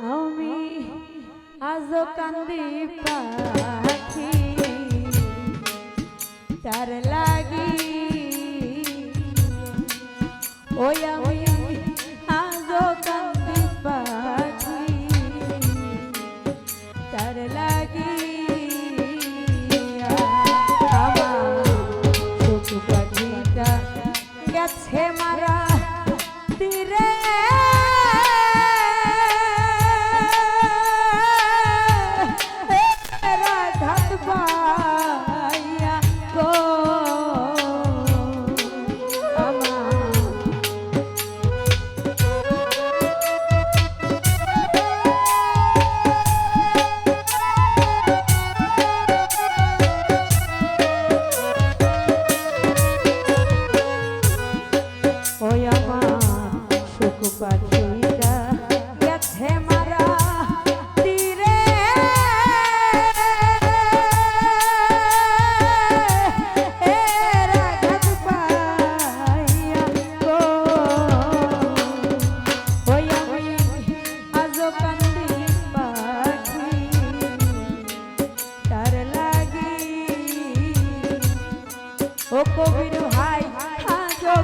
আমি আজ কান্দি পাখি। তার লাগি ওই আমি ও কবির ভাই হাজো